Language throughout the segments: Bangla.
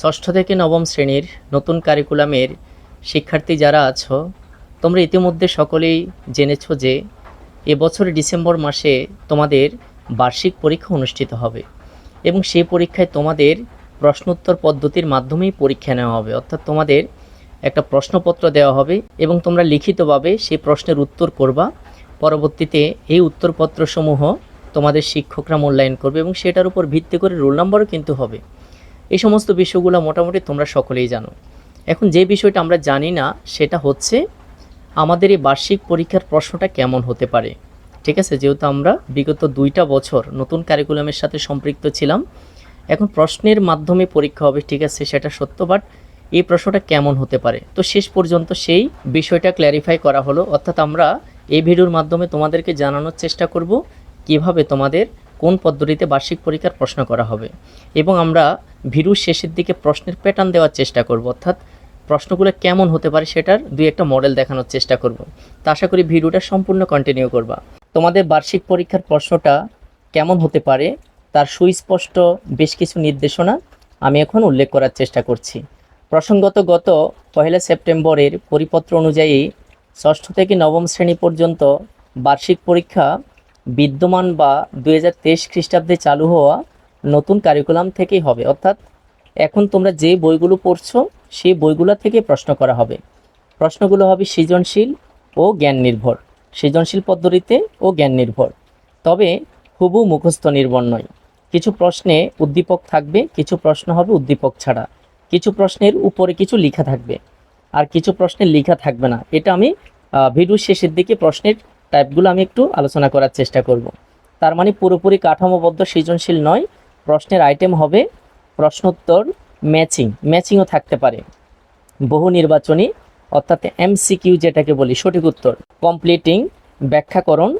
ষষ্ঠ থেকে নবম শ্রেণির নতুন কারিকুলামের শিক্ষার্থী যারা আছো, তোমরা ইতিমধ্যে সকলেই জেনেছো যে এবছর ডিসেম্বর মাসে তোমাদের বার্ষিক পরীক্ষা অনুষ্ঠিত হবে এবং সেই পরীক্ষায় তোমাদের প্রশ্নোত্তর পদ্ধতির মাধ্যমেই পরীক্ষা নেওয়া হবে। অর্থাৎ তোমাদের একটা প্রশ্নপত্র দেওয়া হবে এবং তোমরা লিখিতভাবে সেই প্রশ্নের উত্তর করবা। পরবর্তীতে এই উত্তরপত্রসমূহ তোমাদের শিক্ষকরা মূল্যায়ন করবে এবং সেটার উপর ভিত্তি করে রোল নাম্বারও কিন্তু হবে। এই সমস্ত বিষয়গুলো মোটামুটি তোমরা সকলেই জানো। এখন যে বিষয়টা আমরা জানি না, সেটা হচ্ছে আমাদের এই বার্ষিক পরীক্ষার প্রশ্নটা কেমন হতে পারে। ঠিক আছে? যেহেতু আমরা বিগত দুইটা বছর নতুন কারিকুলামের সাথে সম্পৃক্ত ছিলাম, এখন প্রশ্নের মাধ্যমে পরীক্ষা হবে, ঠিক আছে, সেটা সত্য বাট এই প্রশ্নটা কেমন হতে পারে? তো শেষ পর্যন্ত সেই বিষয়টা ক্ল্যারিফাই করা হলো। অর্থাৎ আমরা এই ভিডিওর মাধ্যমে তোমাদেরকে জানানোর চেষ্টা করব, কীভাবে তোমাদের কোন পদ্ধতিতে বার্ষিক পরীক্ষার প্রশ্ন করা হবে। এবং আমরা ভিডিওর শেষের দিকে প্রশ্নের প্যাটার্ন দেওয়ার চেষ্টা করব, অর্থাৎ প্রশ্নগুলো কেমন হতে পারে সেটার দুই একটা মডেল দেখানোর চেষ্টা করব। তা আশা করি ভিডিওটা সম্পূর্ণ কন্টিনিউ করবা। তোমাদের বার্ষিক পরীক্ষার প্রশ্নটা কেমন হতে পারে, তার সুস্পষ্ট বেশ কিছু নির্দেশনা আমি এখন উল্লেখ করার চেষ্টা করছি। প্রসঙ্গত গত পহেলা সেপ্টেম্বরের পরিপত্র অনুযায়ী ষষ্ঠ থেকে নবম শ্রেণি পর্যন্ত বার্ষিক পরীক্ষা বিদ্যমান বা দুই হাজার তেইশ খ্রিস্টাব্দে চালু হওয়া নতুন কারিকুলাম থেকেই হবে। অর্থাৎ এখন তোমরা যে বইগুলো পড়ছো, সেই বইগুলো থেকে প্রশ্ন করা হবে। প্রশ্নগুলো হবে সৃজনশীল ও জ্ঞান নির্ভর। সৃজনশীল পদ্ধতিতে ও জ্ঞান নির্ভর। তবে হুবু মুখস্থ নির্ভর নয়। কিছু প্রশ্নে উদ্দীপক থাকবে, কিছু প্রশ্ন হবে উদ্দীপক ছাড়া। কিছু প্রশ্নের উপরে কিছু লেখা থাকবে, আর কিছু প্রশ্নের লেখা থাকবে না। এটা আমি ভিডিও শেষের দিকে প্রশ্নের টাইপগুলো আমি একটু আলোচনা করার চেষ্টা করব। তার মানে পুরোপুরি কাঠামোবদ্ধ সৃজনশীল নয় প্রশ্নের আইটেম হবে প্রশ্নোত্তর ম্যাচিং ম্যাচিংও থাকতে পারে। বহু নির্বাচনী, অর্থাৎ এমসিকিউ যেটাকে বলি, সঠিক উত্তর। কমপ্লিটিং ব্যাখ্যাকরণ,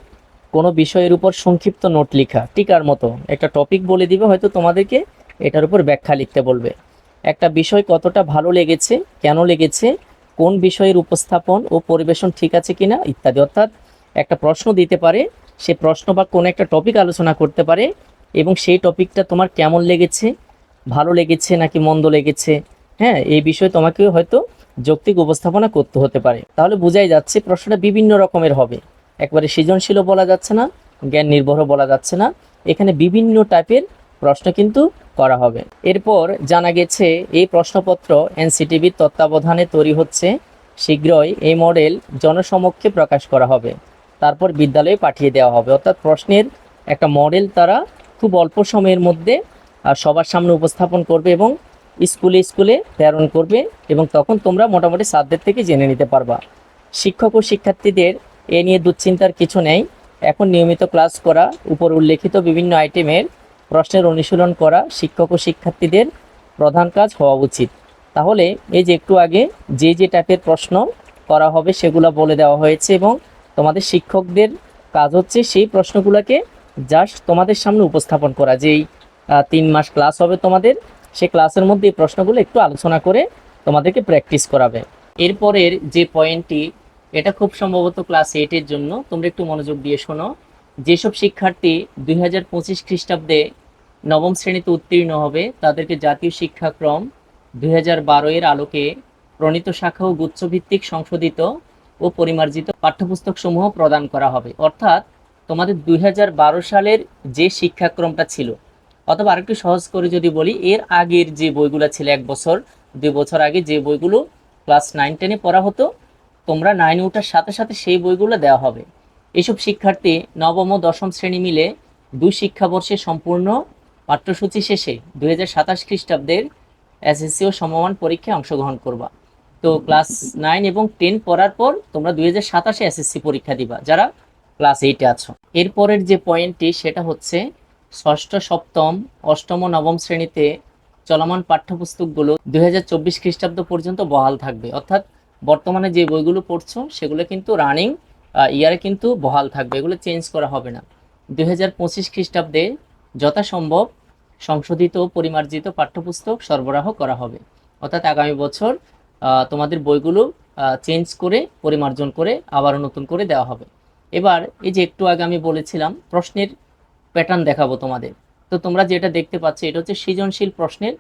কোনো বিষয়ের উপর সংক্ষিপ্ত নোট লেখা। টিকার মতো। একটা টপিক বলে দিবে, হয়তো তোমাদেরকে এটার উপর ব্যাখ্যা লিখতে বলবে। একটা বিষয় কতটা ভালো লেগেছে, কেন লেগেছে, কোন বিষয়ের উপস্থাপন ও পরিবেশন ঠিক আছে কিনা, ইত্যাদি। অর্থাৎ একটা প্রশ্ন দিতে পারে, সে প্রশ্ন বা কোনো একটা টপিক আলোচনা করতে পারে এবং সেই টপিকটা তোমার কেমন লেগেছে? ভালো লেগেছে নাকি মন্দ লেগেছে? হ্যাঁ এই বিষয়ে তোমাকে হয়তো যৌক্তিক উপস্থাপনা করতে হতে পারে। তাহলে বোঝাই যাচ্ছে প্রশ্নটা বিভিন্ন রকমের হবে। একবারে সৃজনশীলও বলা যাচ্ছে না, জ্ঞান নির্ভরও বলা যাচ্ছে না। এখানে বিভিন্ন টাইপের প্রশ্ন কিন্তু করা হবে। এরপর জানা গেছে, এই প্রশ্নপত্র এনসিটিভির তত্ত্বাবধানে তৈরি হচ্ছে। শীঘ্রই এই মডেল জনসমক্ষে প্রকাশ করা হবে। তারপর বিদ্যালয়ে পাঠিয়ে দেওয়া হবে। অর্থাৎ প্রশ্নের একটা মডেল তারা খুব অল্প সময়ের মধ্যে সবার সামনে উপস্থাপন করবে এবং স্কুলে স্কুলে প্রেরণ করবে এবং তখন তোমরা মোটামুটি সাধ্যের থেকে জেনে নিতে পারবা। শিক্ষক ও শিক্ষার্থীদের এ নিয়ে দুশ্চিন্তার কিছু নেই। এখন নিয়মিত ক্লাস করা, উপর উল্লেখিত বিভিন্ন আইটেমের প্রশ্নের অনুশীলন করা শিক্ষক ও শিক্ষার্থীদের প্রধান কাজ হওয়া উচিত। তাহলে এই যে একটু আগে যে যে টাইপের প্রশ্ন করা হবে সেগুলো বলে দেওয়া হয়েছে এবং তোমাদের শিক্ষকদের কাজ হচ্ছে সেই প্রশ্নগুলোকে জাস্ট তোমাদের সামনে উপস্থাপন করা, যেই তিন মাস ক্লাস হবে তোমাদের সেই ক্লাসের মধ্যে এই প্রশ্নগুলো একটু আলোচনা করে তোমাদেরকে প্র্যাকটিস করাবে। এরপরের যে পয়েন্টটি এটা খুব সম্ভবত ক্লাস এইটের জন্য, তোমরা একটু মনোযোগ দিয়ে শোনো। যেসব শিক্ষার্থী দুই হাজার পঁচিশ খ্রিস্টাব্দে নবম শ্রেণীতে উত্তীর্ণ হবে, তাদেরকে জাতীয় শিক্ষাক্রম দুই হাজার বারো এর আলোকে প্রণীত শাখা ও গুচ্ছভিত্তিক সংশোধিত ও পরিমার্জিত পাঠ্যপুস্তক সমূহ প্রদান করা হবে। অর্থাৎ তোমাদের দুই হাজার বারো সালের যে শিক্ষাক্রমটা ছিল, অথবা আরেকটু সহজ করে যদি বলি, এর আগের যে বইগুলো ছিল, এক বছর, দুই বছর আগে যে বইগুলো ক্লাস নাইন, টেনে পড়া হতো, তোমরা নাইনে ওঠার সাথে সাথে সেই বইগুলো দেওয়া হবে। এসব শিক্ষার্থী নবম ও দশম শ্রেণি মিলে দুই শিক্ষাবর্ষে সম্পূর্ণ পাঠ্যসূচি শেষে দুই হাজার সাতাশ খ্রিস্টাব্দের এসএসসি ও সমমান পরীক্ষায় অংশগ্রহণ করবা। তো ক্লাস নাইন এবং টেন পড়ার পর তোমরা দুই হাজার সাতাশে এসএসসি পরীক্ষা দিবা, যারা ক্লাস এইটে আছো। এরপরের যে পয়েন্টটি, সেটা হচ্ছে ষষ্ঠ, সপ্তম, অষ্টম নবম শ্রেণীতে চলমান পাঠ্যপুস্তকগুলো দুই হাজার চব্বিশ খ্রিস্টাব্দ পর্যন্ত বহাল থাকবে। অর্থাৎ বর্তমানে যে বইগুলো পড়ছো, সেগুলো কিন্তু রানিং ইয়ারে কিন্তু বহাল থাকবে। এগুলো চেঞ্জ করা হবে না। দুই হাজার পঁচিশ খ্রিস্টাব্দে যথাসম্ভব সংশোধিত পরিমার্জিত পাঠ্যপুস্তক সরবরাহ করা হবে। অর্থাৎ আগামী বছর তোমাদের বইগুলো চেঞ্জ করে, পরিমার্জন করে, আবারও নতুন করে দেওয়া হবে। এবার এই যে একটু আগে আমি বলেছিলাম, প্রশ্নের প্যাটার্ন দেখাবো তোমাদের। তো তোমরা যেটা দেখতে পাচ্ছ, এটা হচ্ছে সৃজনশীল প্রশ্নের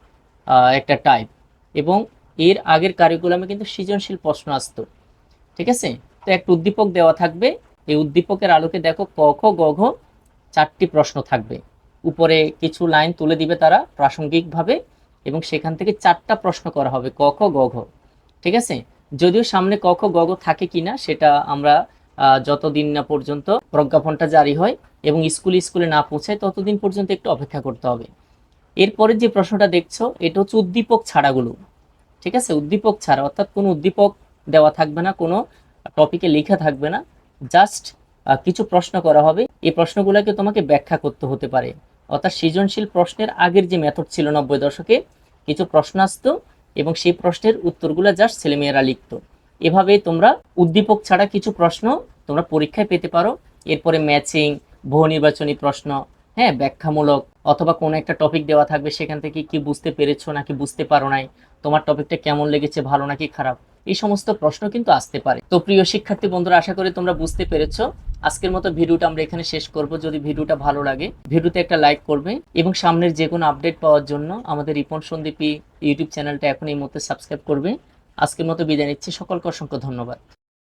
একটা টাইপ এবং এর আগের কারিকুলামে কিন্তু সৃজনশীল প্রশ্ন আসতো। ঠিক আছে? তো একটা উদ্দীপক দেওয়া থাকবে। এই উদ্দীপকের আলোকে দেখো ক, খ, গ, ঘ চারটি প্রশ্ন থাকবে। উপরে কিছু লাইন তুলে দিবে তারা প্রাসঙ্গিকভাবে এবং সেখান থেকে চারটা প্রশ্ন করা হবে, ক, খ, গ, ঘ। ঠিক আছে? যদিও সামনে ক, খ, গ, ঘ থাকে কিনা, সেটা আমরা যতদিন না পর্যন্ত প্রজ্ঞাপনটা জারি হয় এবং স্কুলে স্কুলে না পৌঁছায়, ততদিন পর্যন্ত একটু অপেক্ষা করতে হবে। এরপরে যে প্রশ্নটা দেখছ, এটা হচ্ছে উদ্দীপক ছাড়াগুলো। ঠিক আছে? উদ্দীপক ছাড়া, অর্থাৎ কোনো উদ্দীপক দেওয়া থাকবে না, কোনো টপিকে লেখা থাকবে না। জাস্ট কিছু প্রশ্ন করা হবে। এই প্রশ্নগুলোকে তোমাকে ব্যাখ্যা করতে হতে পারে। অর্থাৎ সৃজনশীল প্রশ্নের আগের যে মেথড ছিল নব্বই দশকে, কিছু প্রশ্ন আসতো এবং সেই প্রশ্নের উত্তরগুলো জাস্ট ছেলেমেয়েরা লিখতো। এভাবে তোমরা উদ্দীপক ছাড়া কিছু প্রশ্ন তোমরা পরীক্ষায় পেতে পারো। এরপরে ম্যাচিং বহু নির্বাচনী প্রশ্ন হ্যাঁ ব্যাখ্যামূলক, অথবা কোনো একটা টপিক দেওয়া থাকবে সেখান থেকে কি বুঝতে পেরেছ নাকি বুঝতে পারো নাই, তোমার টপিকটা কেমন লেগেছে, ভালো নাকি খারাপ, এই সমস্ত প্রশ্ন কিন্তু আসতে পারে। তো প্রিয় শিক্ষার্থী বন্ধুরা, আশা করি তোমরা বুঝতে পেরেছ। আজকের মতো ভিডিওটা আমরা এখানে শেষ করব। যদি ভিডিওটা ভালো লাগে, ভিডিওতে একটা লাইক করবে এবং সামনের যে কোনো আপডেট পাওয়ার জন্য আমাদের রিপন সন্দীপী ইউটিউব চ্যানেলটা এখন এই মুহূর্তে সাবস্ক্রাইব করবে। আজকের মতো বিদায় নিচ্ছি। সকলকে অসংখ্য ধন্যবাদ।